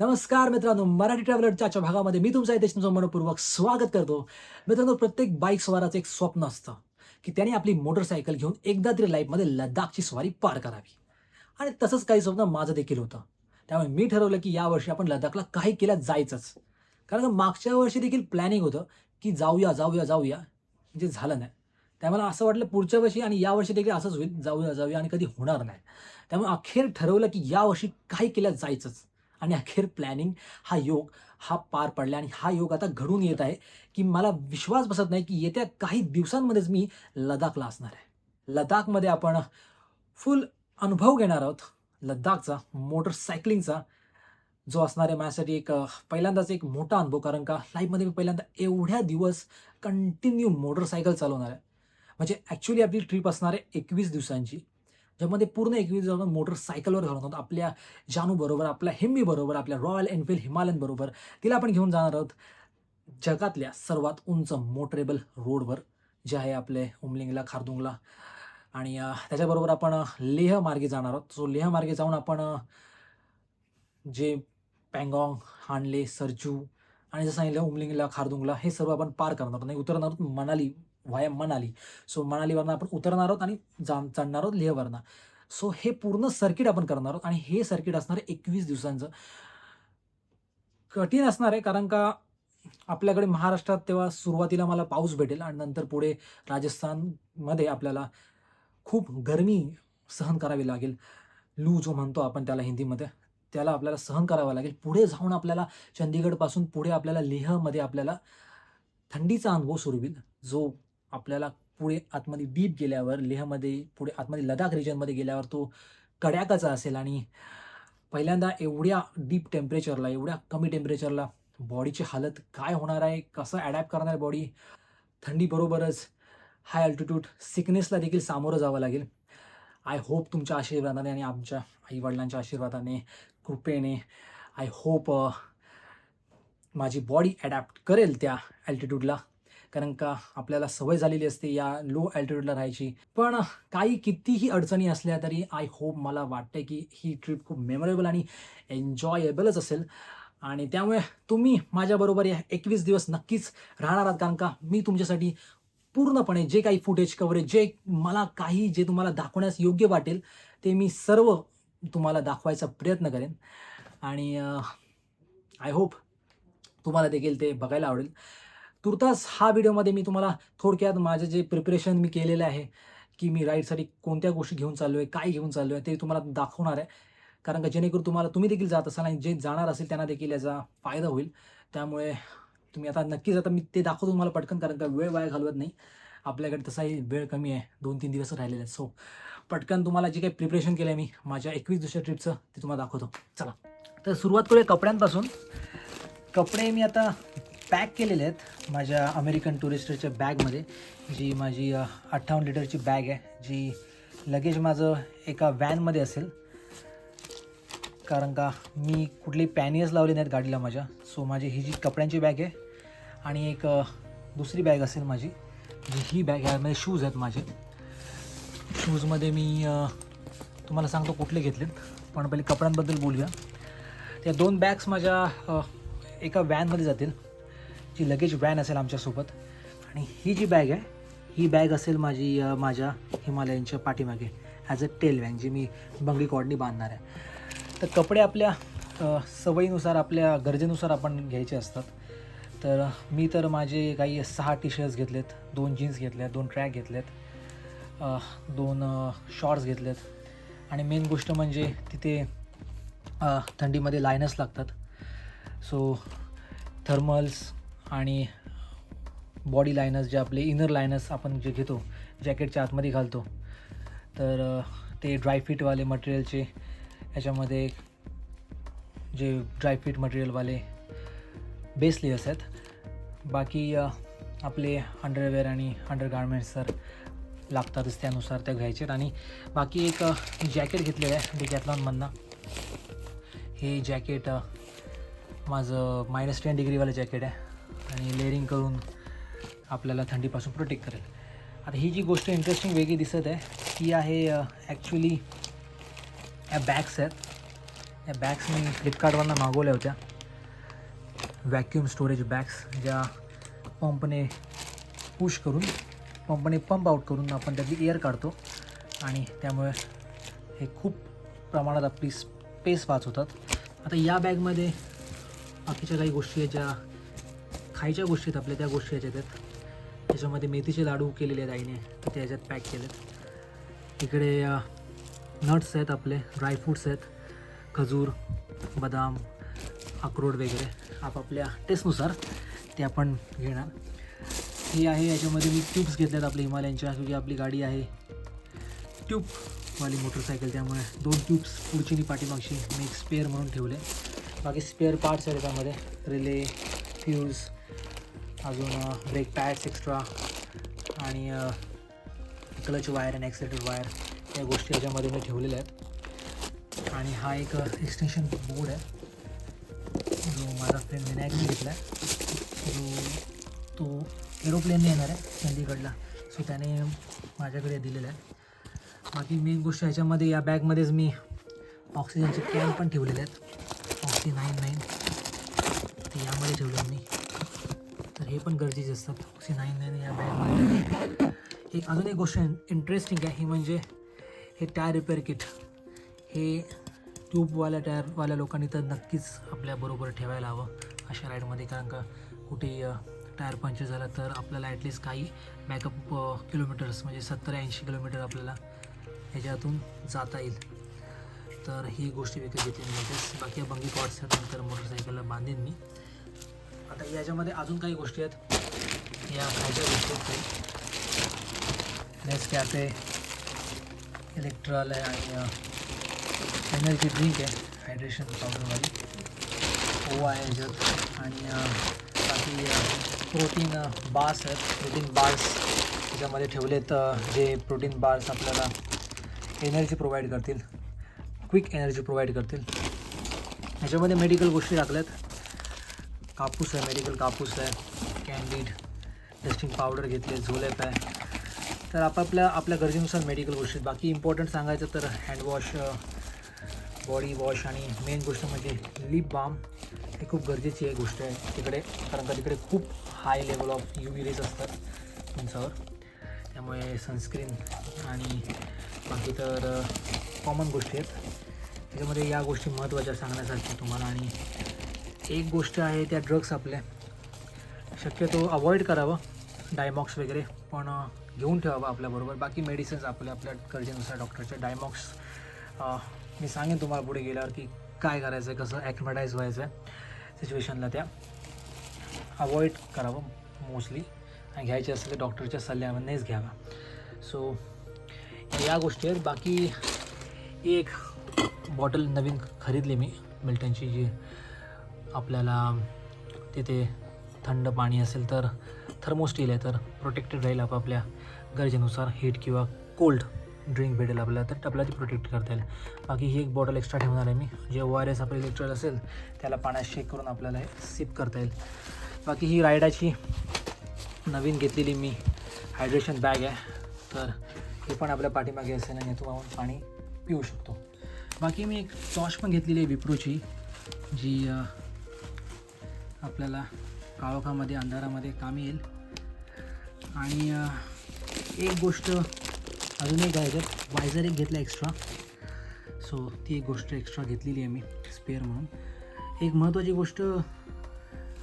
नमस्कार मित्रांनो मराठी ट्रॅव्हलरच्या आजच्या भागामध्ये मी तुमचा इथे तुमचं मनपूर्वक स्वागत करतो. मित्रांनो प्रत्येक बाईक स्वाराचं एक स्वप्न असतं की त्याने आपली मोटरसायकल घेऊन एकदा तरी लाईफमध्ये लडाखची स्वारी पार करावी. आणि तसंच काही स्वप्न माझं देखील होतं. त्यामुळे मी ठरवलं की यावर्षी आपण लडाखला काही केल्या जायचंच. कारण मागच्या वर्षी देखील प्लॅनिंग होतं की जाऊया जाऊया जाऊया. म्हणजे झालं नाही. त्यामुळे असं वाटलं पुढच्या वर्षी आणि यावर्षी देखील असंच होईल जाऊया जाऊया आणि कधी होणार नाही. त्यामुळे अखेर ठरवलं की यावर्षी काही केल्या जायचंच. आणि अखेर प्लॅनिंग हा योग हा पार पडला आणि हा योग आता घडून येत आहे की मला विश्वास बसत नाही की येत्या काही दिवसांमध्येच मी लडाखला असणार आहे. लडाखमध्ये आपण फुल अनुभव घेणार आहोत. लद्दाखचा मोटरसायकलिंगचा जो असणार आहे माझ्यासाठी एक पहिल्यांदाच एक मोठा अनुभव कारण का लाईफमध्ये मी पहिल्यांदा एवढ्या दिवस कंटिन्यू मोटरसायकल चालवणार आहे. म्हणजे ॲक्च्युली आपली ट्रिप असणार आहे एकवीस दिवसांची. ज्यामध्ये पूर्ण एकवीस जण मोटरसायकलवर घालून आहोत आपल्या जानू बरोबर आपल्या हिम्मी बरोबर आपल्या रॉयल एनफिल्ड हिमालयन बरोबर तिला आपण घेऊन जाणार आहोत जगातल्या सर्वात उंच मोटरेबल रोडवर जे आहे आपले उमलिंगला खारदुंगला. आणि त्याच्याबरोबर आपण लेह मार्गे जाणार आहोत. सो लेह मार्गे जाऊन आपण जे पँगॉंग हानले सरजू आणि जसं सांगितलं उमलिंगला खारदुंगला हे सर्व आपण पार करणार आहोत. आणि उतरणार आहोत मनाली व्हाया मनाली. सो मनालीवरनं आपण उतरणार आहोत आणि जा चढणार आहोत लेहवरनं सो हे पूर्ण सर्किट आपण करणार आहोत आणि हे सर्किट असणार आहे एकवीस दिवसांचं. कठीण असणार आहे कारण का आपल्याकडे महाराष्ट्रात तेव्हा सुरुवातीला मला पाऊस भेटेल आणि नंतर पुढे राजस्थानमध्ये आपल्याला खूप गरमी सहन करावी लागेल. लू जो म्हणतो आपण त्याला हिंदीमध्ये त्याला आपल्याला सहन करावं लागेल. पुढे जाऊन आपल्याला चंदीगडपासून पुढे आपल्याला लेहमध्ये आपल्याला थंडीचा अनुभव सुरू होईल जो आपल्याला पुढे आतमध्ये डीप गेल्यावर लेहमध्ये पुढे आतमध्ये लडाख रिजनमध्ये गेल्यावर तो कड्याकाचा असेल आणि पहिल्यांदा एवढ्या डीप टेम्परेचरला एवढ्या कमी टेम्परेचरला बॉडीची हालत काय होणार आहे? कसं ॲडॅप्ट करणार आहे बॉडी थंडीबरोबरच हाय अल्टिट्यूड सिकनेसला देखील सामोरं जावं लागेल. आय होप तुमच्या आशीर्वादाने आणि आमच्या आईवडिलांच्या आशीर्वादाने कृपेने आय होप माझी बॉडी ॲडॅप्ट करेल त्या ॲल्टिट्यूडला कारण का आपल्याला सवय झालेली असते या लो ॲल्टिट्यूडला राहायची. पण काही कितीही अडचणी असल्या तरी आय होप मला वाटते की ही ट्रिप खूप मेमोरेबल आणि एन्जॉयेबलच असेल. आणि त्यामुळे तुम्ही माझ्याबरोबर या एकवीस दिवस नक्कीच राहणार आहात कारण का मी तुमच्यासाठी पूर्णपणे जे काही फुटेज कव्हरेज जे मला काही जे तुम्हाला दाखवण्यास योग्य वाटेल ते मी सर्व तुम्हाला दाखवायचा प्रयत्न करेन. आणि आय होप तुम्हाला देखील ते बघायला आवडेल. तुर्तास हा व्हिडिओमध्ये मी तुम्हाला थोडक्यात माझं जे प्रिपरेशन मी केलेलं आहे की मी राईडसाठी कोणत्या गोष्टी घेऊन चाललो आहे काय घेऊन चाललो आहे ते तुम्हाला दाखवणार आहे. कारण का जेणेकरून तुम्हाला तुम्ही देखील जात असाल आणि जे जाणार असेल त्यांना देखील याचा फायदा होईल. त्यामुळे तुम्ही आता नक्कीच आता मी ते दाखवतो तुम्हाला पटकन कारण का वेळ वाया घालवत नाही. आपल्याकडे तसाही वेळ कमी आहे दोन तीन दिवस राहिलेले आहेत. सो पटकन तुम्हाला जे काही प्रिपरेशन केलं आहे मी माझ्या एकवीस दिवसाच्या ट्रिपचं ते तुम्हाला दाखवतो. चला. तर सुरुवात करूया कपड्यांपासून. कपडे मी आता पॅक केलेले आहेत माझ्या अमेरिकन टुरिस्टरच्या बॅगमध्ये जी माझी अठ्ठावन्न लिटरची बॅग आहे जी लगेज माझं एका व्हॅनमध्ये असेल. कारण का मी कुठली पॅनियर्स लावले नाहीत गाडीला माझ्या. सो माझी ही जी कपड्यांची बॅग आहे आणि एक दुसरी बॅग असेल माझी जी ही बॅग आहे यामध्ये शूज आहेत माझे. शूजमध्ये मी तुम्हाला सांगतो कुठले घेतलेत पण पहिले कपड्यांबद्दल बोलूया. त्या दोन बॅग्स माझ्या एका व्हॅनमध्ये जातील. जी लगेज व्हॅन असेल आमच्यासोबत. आणि ही जी बॅग आहे ही बॅग असेल माझी माझ्या हिमालयनच्या पाठीमागे. ॲज अ टेल बॅग जी मी बंगडी कॉडनी बांधणार आहे. तर कपडे आपल्या सवयीनुसार आपल्या गरजेनुसार आपण घ्यायचे असतात. तर मी तर माझे काही सहा टी शर्ट्स घेतलेत दोन जीन्स घेतल्यात दोन ट्रॅक घेतलेत दोन शॉर्ट्स घेतलेत. आणि मेन गोष्ट म्हणजे तिथे थंडीमध्ये लायनस लागतात. सो थर्मल्स आणि बॉडी लायनर्स जे आपले इनर लायनर्स आपण जे घेतो जॅकेटच्या आतमध्ये घालतो तर ते ड्रायफिटवाले मटेरियलचे याच्यामध्ये जे ड्रायफिट मटेरियलवाले बेस लेयर्स आहेत. बाकी आपले अंडरवेअर आणि अंडरगार्मेंट्स तर लागतातच त्यानुसार त्या घ्यायचे आहेत. आणि बाकी एक जॅकेट घेतलेलं आहे डिकॅथलॉनमधनं हे जॅकेट माझं मायनस टेन डिग्रीवालं जॅकेट आहे. आणि लेअरिंग करून आपल्याला थंडीपासून प्रोटेक्ट करेल. आता ही जी गोष्ट इंटरेस्टिंग वेगळी दिसत आहे ती आहे ॲक्च्युली या बॅग्स आहेत. या बॅग्स मी फ्लिपकार्टवरनं मागवल्या होत्या. व्हॅक्यूम स्टोरेज बॅग्स ज्या पंपने पुश करून पंपने पंप आउट करून आपण त्यातली एअर काढतो. आणि त्यामुळे हे खूप प्रमाणात आपली स्पेस वाचवतात. आता या बॅगमध्ये बाकीच्या काही गोष्टी आहेत ज्या खायच्या गोष्टी आहेत आपल्या त्या गोष्टी याच्यात आहेत. त्याच्यामध्ये मेथीचे लाडू केलेले आहेत आईने तर ते याच्यात पॅक केलेत. इकडे नट्स आहेत आपले ड्रायफ्रूट्स आहेत. खजूर बदाम अक्रोड वगैरे आपापल्या टेस्टनुसार ते आपण घेणार. हे आहे याच्यामध्ये मी ट्यूब्स घेतल्यात आपल्या हिमालयांच्या क्योंकि आपली गाडी आहे. ट्यूबवाली मोटरसायकल त्यामुळे दोन ट्यूब्स पुढची आणि पाठीमागची मी एक स्पेअर म्हणून ठेवले. बाकी स्पेअर पार्ट्स आहेत त्यामध्ये. रिले फ्यूज अजून ब्रेक पॅड्स एक्स्ट्रा आणि क्लच वायर आणि ॲक्सिलेटर वायर या गोष्टी याच्यामध्ये मी ठेवलेल्या आहेत. आणि हा एक एक्सटेन्शन बोर्ड आहे. जो माझा फ्रेंड विनायकने घेतला आहे जो तो एरोप्लेनने येणार आहे चंदीगडला. सो त्याने माझ्याकडे दिलेला आहे. बाकी मेन गोष्ट ह्याच्यामध्ये या बॅगमध्येच मी ऑक्सिजनचे कॅन पण ठेवलेले आहेत. ऑक्सी नाईन नाईन ते यामध्ये ठेवले मी. तर हे पण गरजेचे असतात. सी नाही नाही या बॅगमध्ये एक अजून एक गोष्ट इंटरेस्टिंग आहे ही म्हणजे हे टायर रिपेअर किट हे ट्यूबवाल्या टायरवाल्या लोकांनी तर नक्कीच आपल्याबरोबर ठेवायला हवं अशा राईडमध्ये कारण का कुठे टायर पंक्चर झाला तर आपल्याला ॲटलिस्ट काही बॅकअप किलोमीटर्स म्हणजे सत्तर ऐंशी किलोमीटर आपल्याला ह्याच्यातून जाता येईल. तर ही गोष्टी विकत घेते म्हणजेच बाकी बंगी कॉर्ड्स नंतर मोटरसायकलला बांधेन मी. आता याच्यामध्ये अजून काही गोष्टी आहेत. या खायच्या गोष्टी आहेत नेस कॅफे इलेक्ट्रॉल आहे आणि एनर्जी ड्रिंक आहे हायड्रेशन पावडरवाली ओवा आहे याच्यात. आणि बाकी प्रोटीन बार्स आहेत. प्रोटीन बार्स त्याच्यामध्ये ठेवलेत जे प्रोटीन बार्स आपल्याला एनर्जी प्रोव्हाइड करतील. क्विक एनर्जी प्रोव्हाइड करतील. ह्याच्यामध्ये मेडिकल गोष्टी टाकल्यात. कापूस आहे मेडिकल कापूस आहे कॅन्डीड टेस्टिंग पावडर घेतले झोलेप आहे. तर आपापल्या आपल्या गरजेनुसार मेडिकल गोष्टी आहेत. बाकी इम्पॉर्टंट सांगायचं तर हँडवॉश बॉडी वॉश आणि मेन गोष्ट म्हणजे लिप बाम ही खूप गरजेची आहे गोष्ट आहे तिकडे. कारण का तिकडे खूप high level of UV rays असतात उंचावर त्यामुळे सनस्क्रीन आणि बाकी तर कॉमन गोष्टी आहेत. त्याच्यामध्ये या गोष्टी महत्त्वाच्या सांगण्यासारख्या तुम्हाला आणि एक गोष्ट आहे त्या ड्रग्स आपल्या. शक्यतो अवॉइड करावं डायमॉक्स वगैरे पण घेऊन ठेवावं आपल्याबरोबर बाकी मेडिसिन्स आपल्या आपल्या गरजेनुसार डॉक्टरचे डायमॉक्स मी सांगेन तुम्हाला पुढे गेल्यावर की काय करायचं आहे कसं ॲक्मडाईज व्हायचं आहे सिच्युएशनला त्या. अवॉइड करावं मोस्टली आणि घ्यायचे असेल तर डॉक्टरच्या सल्ल्यानेच घ्यावा. सो या गोष्टी आहेत. बाकी एक बॉटल नवीन खरीदली मी मिल्टनची जी आपल्याला तिथे थंड पाणी असेल तर थर्मोस्टील आहे तर प्रोटेक्टेड राहील आपापल्या गरजेनुसार. हीट किंवा कोल्ड ड्रिंक भेटेल आपल्याला तर आपल्याला ती प्रोटेक्ट करता येईल. बाकी ही एक बॉटल एक्स्ट्रा ठेवणार आहे मी. जे ओ आर एस आपलं इलेक्ट्रॉल असेल त्याला पाण्यात शेक करून आपल्याला सिप करता येईल. बाकी ही रायडाची नवीन घेतलेली मी हायड्रेशन बॅग आहे तर हे पण आपल्या पाठीमागे असेल आणि यातून आपण पाणी पिऊ शकतो. बाकी मी एक टॉर्च पण घेतलेली आहे विप्रोची जी आपल्याला काळोखामध्ये अंधारामध्ये काम येईल. आणि एक गोष्ट अजून एक आहे वायझर एक घेतला एक्स्ट्रा सो ती एक गोष्ट एक्स्ट्रा घेतलेली आहे मी स्पेअर म्हणून. एक महत्त्वाची गोष्ट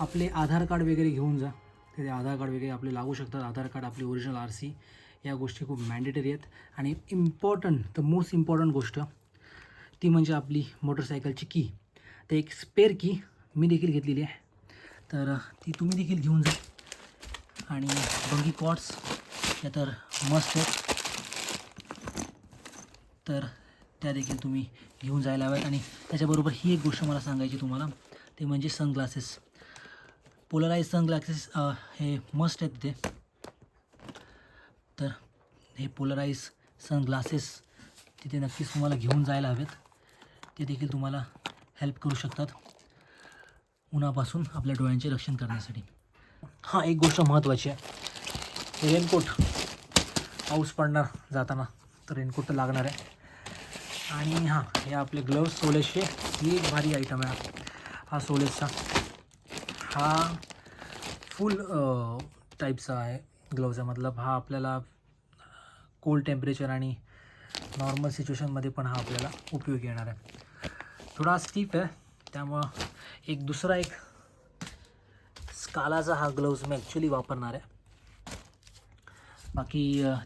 आपले आधार कार्ड वगैरे घेऊन जा. तिथे आधार कार्ड वगैरे आपले लागू शकतात. आधार कार्ड आपली ओरिजिनल आर सी या गोष्टी खूप मॅन्डेटरी आहेत. आणि इम्पॉर्टंट द मोस्ट इम्पॉर्टंट गोष्ट ती म्हणजे आपली मोटरसायकलची की तर एक स्पेअर की मी देखील घेतलेली आहे. तर ती तुम्ही देखील घेऊन जा. आणि बंगी कॉट्स त्या तर मस्त आहेत. तर त्या देखील तुम्ही घेऊन जायला हव्यात. आणि त्याच्याबरोबर ही एक गोष्ट मला सांगायची तुम्हाला. ते म्हणजे सनग्लासेस पोलराईज सनग्लासेस हे मस्ट आहेत तिथे. तर हे पोलराईज सनग्लासेस तिथे नक्कीच तुम्हाला घेऊन जायला हवेत. ते देखील तुम्हाला हेल्प करू शकतात. उन्हापासून आपल्या डोळ्यांचे रक्षण करण्यासाठी. हां एक गोष्ट महत्त्वाची आहे. रेनकोट पाऊस पडणार जाताना तर रेनकोट तर लागणार आहे. आणि हां हे आपले ग्लव्स सोलेसचे ही एक भारी आयटम आहे. हा सोलेसचा हा फुल टाईपचा आहे ग्लव्हचा मतलब हा आपल्याला कोल्ड टेम्परेचर आणि नॉर्मल सिच्युएशनमध्ये पण हा आपल्याला उपयोगी येणार आहे. थोडा स्टीप आहे. त्यामुळं एक दुसरा एक स्कालाचा हा ग्लव्ज मी ॲक्च्युली वापरणार आहे. बाकी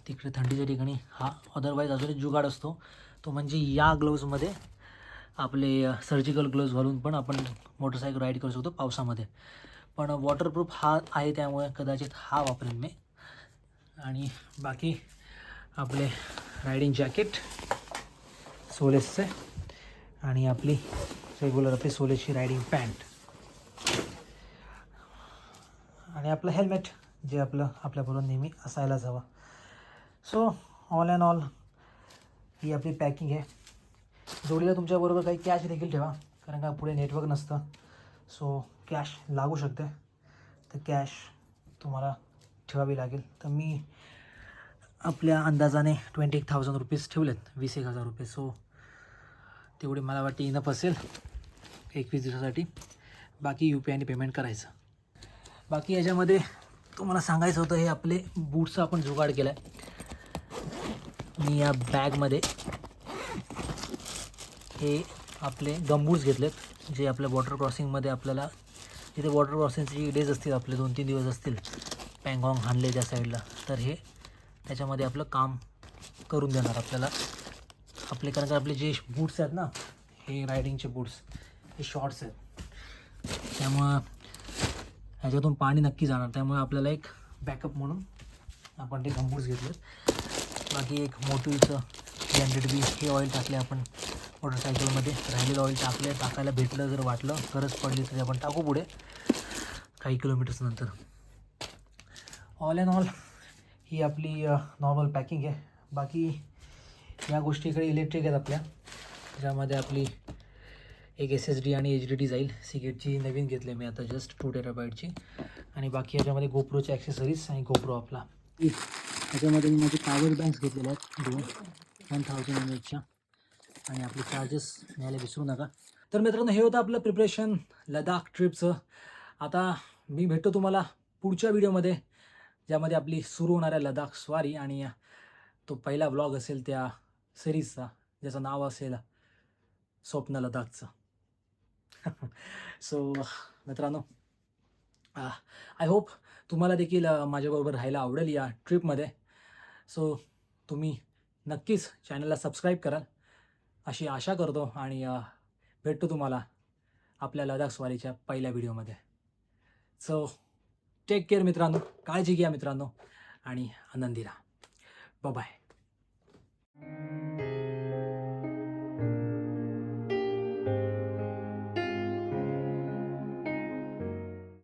तिकडे थंडीच्या ठिकाणी हा अदरवाईज अजून एक जुगाड असतो. तो म्हणजे या ग्लव्जमध्ये आपले सर्जिकल ग्लव्ज घालून पण आपण मोटरसायकल राईड करू शकतो पावसामध्ये. पण वॉटरप्रूफ हा आहे त्यामुळे कदाचित हा वापरेन मी. आणि बाकी आपले रायडिंग जॅकेट सोलेसचे आणि आपली रेग्युलर आपली सोलेची रायडिंग पॅन्ट. आणि आपलं हेल्मेट जे आपलं आपल्याबरोबर नेहमी असायलाच हवं. सो ऑल अँड ऑल ही आपली पॅकिंग आहे. जोडीला तुमच्याबरोबर काही कॅश देखील ठेवा कारण का पुढे नेटवर्क नसतं. सो कॅश लागू शकते. तर कॅश तुम्हाला ठेवावी लागेल. तर मी आपल्या अंदाजाने ट्वेंटी एक थाउजंड रुपीज ठेवलेत वीस एक हजार रुपये. सो तेवढी मला वाटते इनफ असेल. एकवीस दिवसासाठी. बाकी यू पी आयने पेमेंट करायचं. बाकी याच्यामध्ये तुम्हाला सांगायचं होतं हे आपले बूटचं आपण जुगाड केला आहे मी या बॅगमध्ये हे आपले गमबूट्स घेतलेत जे आपल्या वॉटर क्रॉसिंगमध्ये आपल्याला तिथे वॉटर क्रॉसिंगचे डेज असतील आपले दोन तीन दिवस असतील पँगॉंग हानले त्या साईडला तर हे त्याच्यामध्ये आपलं काम करून देणार आपल्याला. आपले कारण का आपले जे बूट्स आहेत ना हे रायडिंगचे बूट्स हे शॉर्ट्स आहेत. त्यामुळं ह्याच्यातून पाणी नक्की जाणार. त्यामुळे आपल्याला एक बॅकअप म्हणून आपण ते गंबूट्स घेतले बाकी एक मोटिवचं थ्री हंड्रेड बी हे ऑइल टाकले आपण. मोटरसायकलमध्ये राहिलेलं ऑइल टाकले टाकायला भेटलं जर वाटलं गरज पडली तरी आपण टाकू पुढे. काही किलोमीटर्स नंतर. ऑल अँड ऑल ही आपली नॉर्मल पॅकिंग आहे. बाकी या गोष्टी इकडे इलेक्ट्रिक आहेत आपल्या. ज्यामध्ये आपली एक एस एस डी आणि एच डी डी जाईल. सिगेटची नवीन घेतली मी आता जस्ट टू टेराबाईटची आणि बाकी याच्यामध्ये गोप्रोचे ॲक्सेसरीज आणि गोप्रो आपला. एक त्याच्यामध्ये मी माझे पॉवर बँक्स घेतलेले आहेत. दोन. वन थाउजंड एम एचच्या आणि आपले चार्जेस न्यायला विसरू नका. तर मित्रांनो हे होतं आपलं प्रिपरेशन लडाख ट्रिपचं आता मी भेटतो तुम्हाला पुढच्या व्हिडिओमध्ये ज्यामध्ये आपली सुरू होणाऱ्या लडाख स्वारी आणि तो पहिला व्लॉग असेल त्या सिरीजचा ज्याचं नाव असेल स्वप्न लडाखचं. सो मित्रांनो आय होप तुम्हाला देखील माझ्याबरोबर राहायला आवडेल या ट्रिपमध्ये सो तुम्ही नक्कीच चॅनलला सबस्क्राईब कराल. अशी आशा करतो आणि भेटतो तुम्हाला आपल्या लडाख स्वारीच्या पहिल्या व्हिडिओमध्ये सो टेक केअर मित्रांनो. काळजी घ्या मित्रांनो. आणि आनंदी राहा बाय